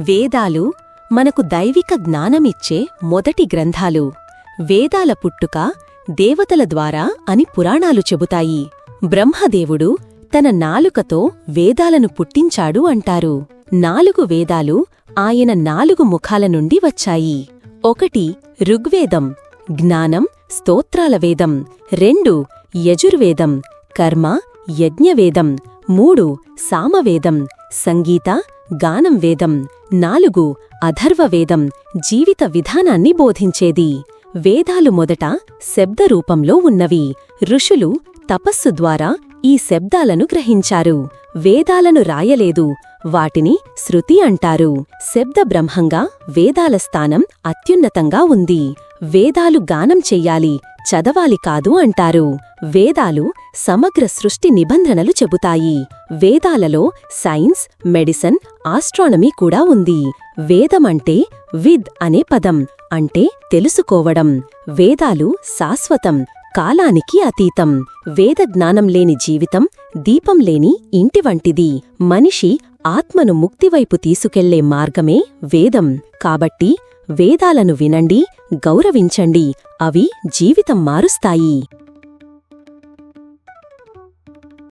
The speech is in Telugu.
వేదాలు మనకు దైవిక జ్ఞానమిచ్చే మొదటి గ్రంథాలు. వేదాల పుట్టుక దేవతల ద్వారా అని పురాణాలు చెబుతాయి. బ్రహ్మదేవుడు తన నాలుకతో వేదాలను పుట్టించాడు అంటారు. నాలుగు వేదాలు ఆయన నాలుగు ముఖాల నుండి వచ్చాయి. ఒకటి ఋగ్వేదం జ్ఞానం స్తోత్రాల వేదం. రెండు యజుర్వేదం కర్మ యజ్ఞవేదం. మూడు సామవేదం సంగీత గానం వేదం నాలుగు అధర్వవేదం జీవిత విధానాన్ని బోధించేది. వేదాలు మొదట శబ్దరూపంలో ఉన్నవి. ఋషులు తపస్సు ద్వారా ఈ శబ్దాలను గ్రహించారు. వేదాలను రాయలేదు. వాటిని శృతి అంటారు. శబ్ద బ్రహ్మంగా వేదాల స్థానం అత్యున్నతంగా ఉంది. వేదాలు గానం చెయ్యాలి చదవాలి కాదు అంటారు. వేదాలు సమగ్ర సృష్టి నిబంధనలు చెబుతాయి. వేదాలలో సైన్స్ మెడిసిన్ ఆస్ట్రానమీ కూడా ఉంది. వేదమంటే విద్ అనే పదం అంటే తెలుసుకోవడం. వేదాలు శాశ్వతం కాలానికి అతీతం. వేద జ్ఞానం లేని జీవితం దీపం లేని ఇంటి వంటిది. మనిషి ఆత్మను ముక్తివైపు తీసుకెళ్ళే మార్గమే వేదం. కాబట్టి వేదాలను వినండి గౌరవించండి. అవి జీవితం మారుస్తాయి.